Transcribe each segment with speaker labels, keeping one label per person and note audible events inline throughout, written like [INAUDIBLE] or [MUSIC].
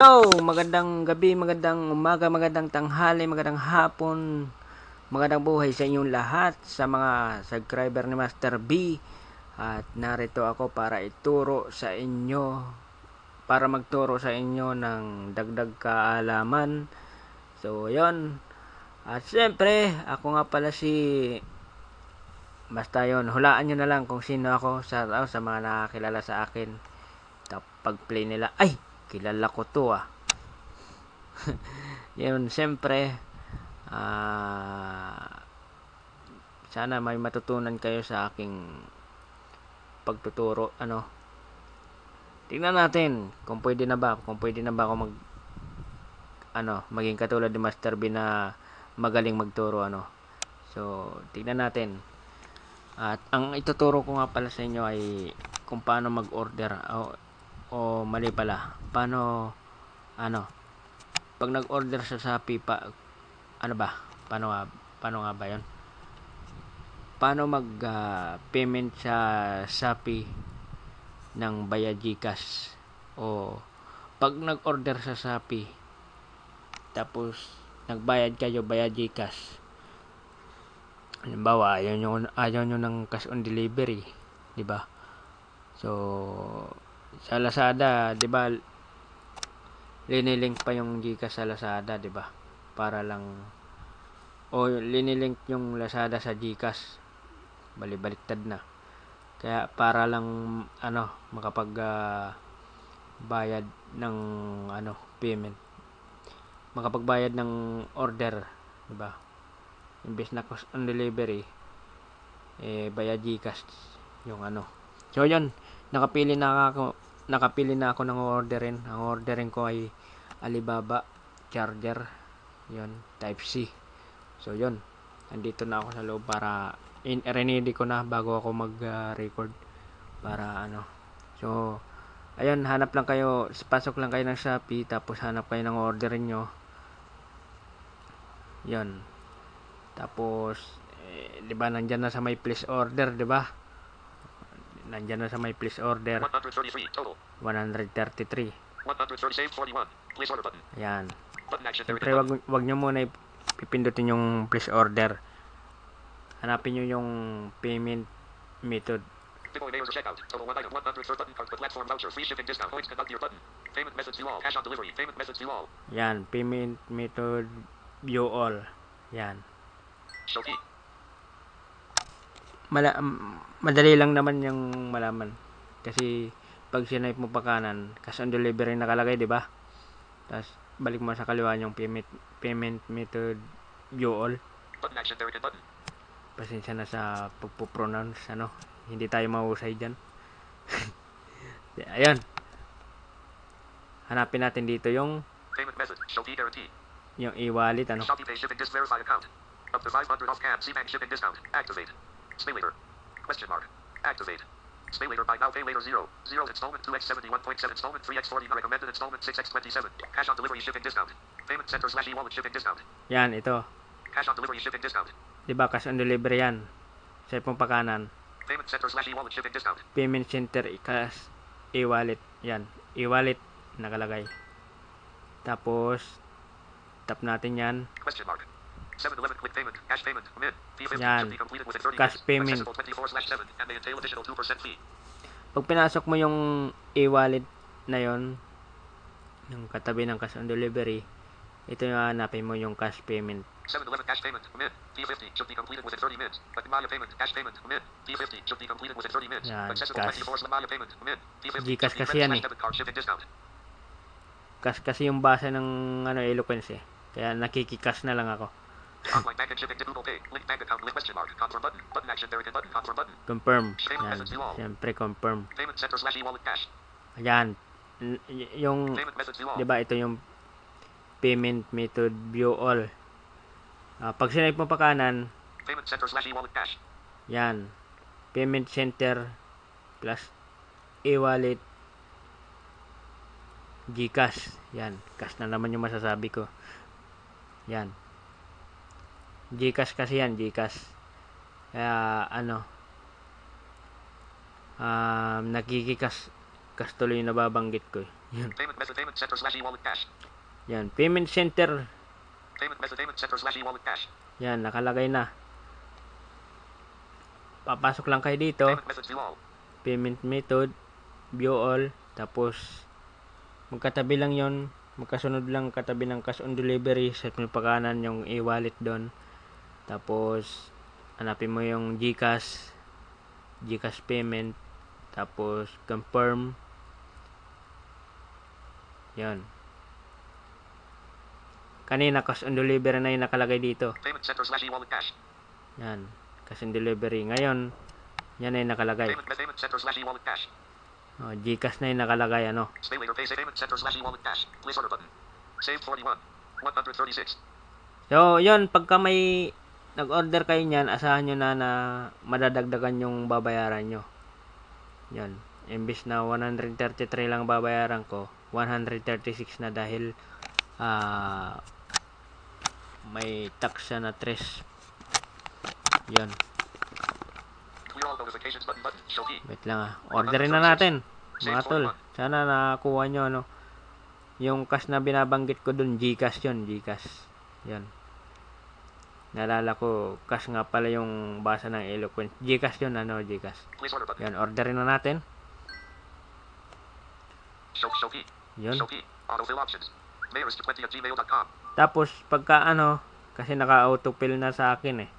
Speaker 1: Hello, magandang gabi, magandang umaga, magandang tanghali, magandang hapon, magandang buhay sa inyong lahat, sa mga subscriber ni Master B. At narito ako para ituro sa inyo, para magturo sa inyo ng dagdag kaalaman. So, yon At syempre, ako nga pala si Basta yon hulaan nyo na lang kung sino ako sa, oh, sa mga nakakilala sa akin. Pag-play nila, ay, kilala ko to ah. [LAUGHS] yun, siyempre, ah, sana may matutunan kayo sa aking pagtuturo, ano. Tingnan natin kung pwede na ba, kung pwede na ba ako mag, ano, maging katulad ni Master B na magaling magturo, ano. So, tingnan natin. At ang ituturo ko nga pala sa inyo ay kung paano mag-order o, o mali pala. Paano ano pag nag-order sa Shopee pa ano ba? Paano nga paano nga ba 'yon? Paano mag ah, payment sa Shopee ng via GCash o pag nag-order sa Shopee tapos nagbayad kayo via GCash halimbawa ayaw nyo, ayaw nyo ng cash on delivery di ba so sa Lazada di ba linilink pa yung Gcash sa Lazada di ba? Para lang o linilink yung Lazada sa Gcash. Balibaliktad na. Kaya para lang ano makapag ah, bayad ng ano payment. Makapagbayad ng order di ba? Imbes na cash on delivery eh via Gcash yung ano. So yun nakapili na ako nakapili na ako ng orderin. Ang orderin ko ay Alibaba charger. Yun type C. So yun. Andito na ako sa loob para in ready ko na bago ako mag ah, record para ano. So ayun hanap lang kayo pasok lang kayo ng Shopee tapos hanap kayo ng orderin nyo. Yun. Tapos, eh, 'di ba nandiyan na sa may place order, 'di ba? Nandiyan na sa may place order
Speaker 2: 133 total.
Speaker 1: 133.
Speaker 2: 130 save 41. Please order button.
Speaker 1: Ayan.
Speaker 2: Button action there.
Speaker 1: Siyempre, wag, wag nyo muna ipipindutin yung place order. Hanapin nyo yung payment method.
Speaker 2: Bitcoin Ayers checkout. Total one item. 100 third button card with platform voucher. Free shipping discount. Points conduct your button. Payment methods view all. Cash on delivery. Payment methods view all.
Speaker 1: Yan, payment method view all. Yan.
Speaker 2: Shopee.
Speaker 1: Mala madali lang naman yung malaman. Kasi pag sinipe mo pa kanan, cash on delivery nakalagay, 'di ba? Tapos balik mo sa kaliwa yung payment payment method view all.
Speaker 2: Button action there button.
Speaker 1: Pasensya na sa pagpo-pronounce ano. Hindi tayo mahusay diyan. [LAUGHS] Ayun. Hanapin natin dito yung
Speaker 2: Payment method. Shopee guarantee.
Speaker 1: yung e-wallet ano.
Speaker 2: Shopee Pay shipping disc verify account. Up to 500 off CAD. CBank shipping discount. Activate. Pay later. Question mark. Activate. Pay later by now. Pay later 0. 0 installment 2x71.7 installment 3x49 recommended installment 6x27. Cash on delivery shipping discount. Payment center slash e-wallet shipping discount.
Speaker 1: Yan ito.
Speaker 2: Cash on delivery shipping discount.
Speaker 1: 'Di ba cash on delivery yan. Sa ipong pa kanan.
Speaker 2: Payment center slash e-wallet shipping discount.
Speaker 1: payment center cash e-wallet yan e-wallet nakalagay tapos tap natin yan
Speaker 2: Question mark. 7-Eleven quick payment. Cash payment. Mid. Fee 50
Speaker 1: Yan.
Speaker 2: should be completed within 30
Speaker 1: Cash payment.
Speaker 2: Accessible 24 slash 7 and may entail additional 2% fee.
Speaker 1: pag pinasok mo yung e-wallet na yon yung katabi ng cash on delivery ito yung hanapin mo yung cash payment
Speaker 2: 7-Eleven cash payment. Mid. Fee 50 should be completed within 30 minutes. But Maya payment. Cash payment. Mid. Fee 50 should be completed within 30 minutes.
Speaker 1: Yan,
Speaker 2: Accessible
Speaker 1: cash.
Speaker 2: 24 slash Maya payment. Mid. Fee 50
Speaker 1: Gcash kasi yan eh.
Speaker 2: debit card shipping discount.
Speaker 1: cash kasi yung base ng ano eloquence eh kaya nakikicash na lang ako
Speaker 2: Online bank and shipping Google Pay. Link bank account. Link question mark. Confirm button. Button action there again button. Confirm button.
Speaker 1: confirm
Speaker 2: Payment
Speaker 1: yan syempre confirm
Speaker 2: Payment center slash e-wallet cash.
Speaker 1: ayan yung. 'di ba ito yung payment method view all Ah, pag sinipe mo pa kanan
Speaker 2: Payment center slash e-wallet cash.
Speaker 1: Yan. Payment center plus e-wallet Gcash. Yan. Cash na naman yung masasabi ko. Yan. Gcash kasi yan. Gcash. Kaya ano um, nagigikas kas tuloy yung nababanggit ko eh. Yan.
Speaker 2: Payment method, payment center slash e-wallet cash.
Speaker 1: Yan, payment center.
Speaker 2: Payment method, payment center slash e-wallet cash.
Speaker 1: Yan, nakalagay na. Papasok lang kayo dito.
Speaker 2: Payment method view all.
Speaker 1: Payment method, view all. Tapos, magkatabi lang yon Magkasunod lang katabi ng cash on delivery. Pa kanan yung e-wallet doon. Tapos, hanapin mo yung GCash. GCash payment. Tapos, confirm. Yan. Kanina, cash on delivery na yung nakalagay dito.
Speaker 2: Payment center slash e-wallet cash.
Speaker 1: Yan. Cash on delivery. Ngayon, yan na yung nakalagay.
Speaker 2: Payment, payment center slash e-wallet cash.
Speaker 1: Oh, GCash na yung nakalagay, ano.
Speaker 2: Pay later, pay payment center slash e-wallet cash. Place order button. Save 41. 136.
Speaker 1: So, yun, pagka may nag-order kayo niyan, asahan nyo na na madadagdagan yung babayaran nyo. Yan. Imbis na 133 lang babayaran ko, 136 na dahil ah may tax siya na 3. Yan. Wait lang ah. Orderin na natin. Mga tol. Sana nakakuha nyo ano. Yung cash na binabanggit ko dun, Gcash yun. Gcash. Yan. Nalala ko, cash nga pala yung basa ng eloquent. Gcash yun, ano, Gcash.
Speaker 2: Order button.
Speaker 1: Yan, orderin na natin.
Speaker 2: Show, show key.
Speaker 1: Yun.
Speaker 2: Show key. Autofill options. Mayors to 20 at gmail.com.
Speaker 1: Tapos, pagka ano, kasi naka-autofill na sa akin eh.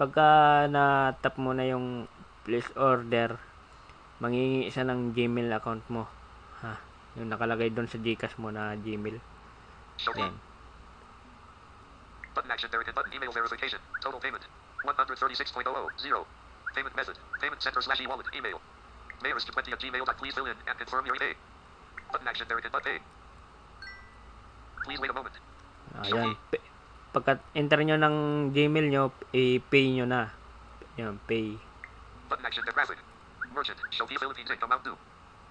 Speaker 1: Pagka na-tap mo na yung place order, mangingi siya ng Gmail account mo. Ha? Yung nakalagay doon sa Gcash mo na Gmail.
Speaker 2: Show key.
Speaker 1: Yan.
Speaker 2: Button action verification. Button email verification. Total payment. 136.000. Payment method. Payment center slash e-wallet. Email. Mayors to 20 at gmail. Please fill in and confirm your pay. Button action verification. But pay. Please wait a moment.
Speaker 1: Ayan. P- pagka enter nyo ng Gmail nyo, i-pay nyo na. Yan, pay.
Speaker 2: Button action graphic. Merchant. Show key Philippines Inc. Amount due.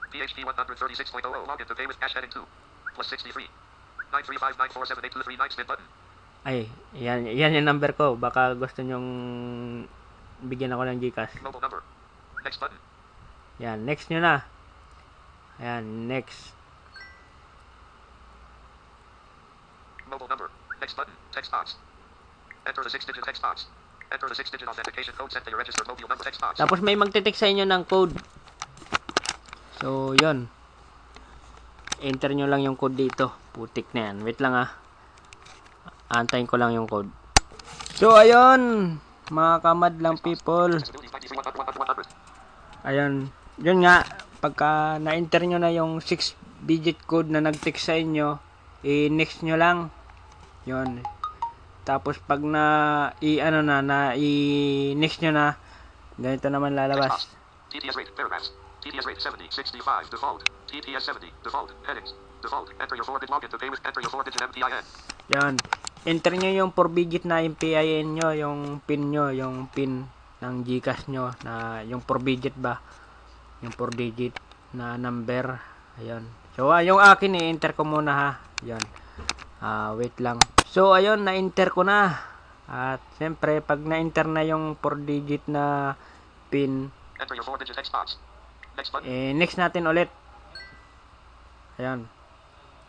Speaker 2: PHP 136.00. Login to pay with cash heading 2. Plus 63. 935947823 spin button.
Speaker 1: Ay, yan, yan yung number ko. Baka gusto nyong bigyan ako ng Gcash.
Speaker 2: Mobile number. Next button.
Speaker 1: Yan, next nyo na. Ayan, next.
Speaker 2: Mobile number. Next button. Text box. Enter the six-digit text box. Enter the six-digit authentication code sent to your registered mobile number text box.
Speaker 1: Tapos may magte-text sa inyo ng code. So, yon Enter nyo lang yung code dito. Putik na yan. Wait lang ah. Antayin ko lang yung code. So, ayun. Mga people.
Speaker 2: Responsibilities 93 100.
Speaker 1: Ayun. Yun nga. Pagka na-enter nyo na yung 6-digit code na nag-text sa inyo, i-next nyo lang. Yun. Tapos pag na i-ano na, na i-next nyo na, ganito naman lalabas.
Speaker 2: TTS rate. Paragraphs. TTS rate 70. 65. Default. TTS 70. Default. Headings. Default. Enter your four-digit login to pay with. Enter your four-digit MPIN.
Speaker 1: Yan. Enter nyo yung 4-digit na yung PIN nyo, yung PIN nyo, yung PIN ng Gcash nyo, na yung 4-digit ba? Yung 4-digit na number. Ayun. So, ah, yung akin, i-enter ko muna ha. Yan. Ah, wait lang. So, ayun, na-enter ko na. At, siyempre, pag na-enter na yung 4-digit na PIN,
Speaker 2: Enter your four-digit text box. Next button.
Speaker 1: eh, next natin ulit. Ayun.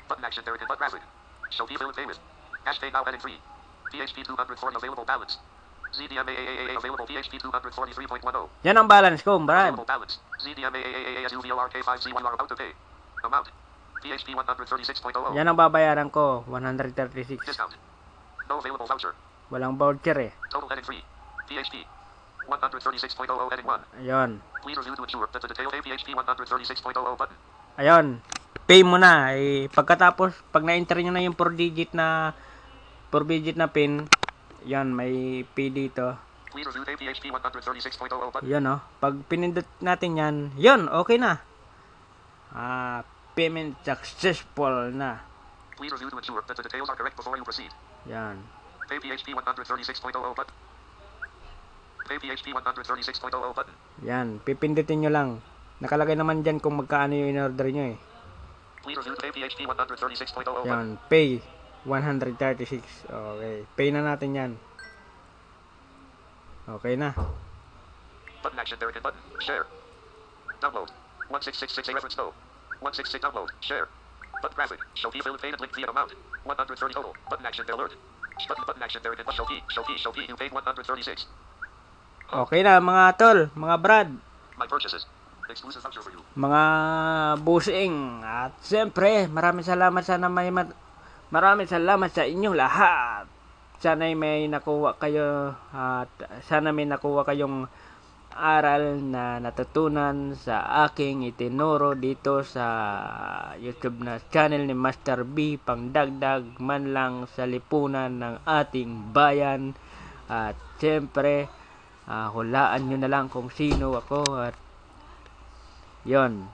Speaker 2: Button action verification. But graphic. Show key Philip pay now heading 3. PHP 240 available balance. ZDMAAAA available PHP 243.10.
Speaker 1: Yan ang balance ko, Brad.
Speaker 2: Available balance. ZDMAAAA SUVLRK5C1 are about to pay. Amount. PHP 136.00.
Speaker 1: Yan ang babayaran ko, 136.
Speaker 2: Discount. No available voucher.
Speaker 1: Walang voucher eh.
Speaker 2: Total heading 3. PHP 136.00 heading 1.
Speaker 1: Ayun.
Speaker 2: Please review to ensure that the detailed PHP 136.00 button.
Speaker 1: Ayun. Pay mo na. Eh, pagkatapos, pag na-enter nyo na yung 4-digit na 4-digit na pin, yan, may pay dito.
Speaker 2: 136.00 button.
Speaker 1: Yan oh. Pag pinindot natin yan, yun, okay na. Ah, payment successful na.
Speaker 2: Please review to ensure that the details are correct before you proceed.
Speaker 1: Yan.
Speaker 2: Pay PHP 136.00 button. Pay PHP 136.00 button.
Speaker 1: Yan, pipindutin nyo lang. Nakalagay naman dyan kung magkaano yung in-order nyo eh.
Speaker 2: Please review the pay PHP 136.00 button.
Speaker 1: Yan, pay. 136. Okay. Pay na natin yan. Okay na.
Speaker 2: Button action verification button. Share. Download. 16668 reference no. 166 download. Share. Button graphic. Show key filled faded link via amount. 130 total. Button action there alert. Button button action there again. Show key. Show key. Show key. You paid 136.
Speaker 1: Okay na mga tol, mga brad,
Speaker 2: My purchases. Exclusive voucher for you.
Speaker 1: mga busing. At siyempre, maraming salamat sana may mat- maraming salamat sa inyong lahat. Sana may nakuha kayo at sana may nakuha kayong aral na natutunan sa aking itinuro dito sa YouTube na channel ni Master B. Pangdagdag man lang sa lipunan ng ating bayan. At siyempre ah, hulaan nyo na lang kung sino ako at yon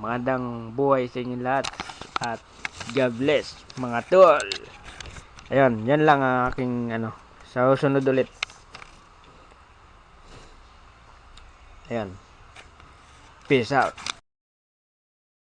Speaker 1: magandang buhay sa inyo lahat. At God bless mga tol ayun yan lang ang aking ano sa susunod ulit Ayan. Peace out.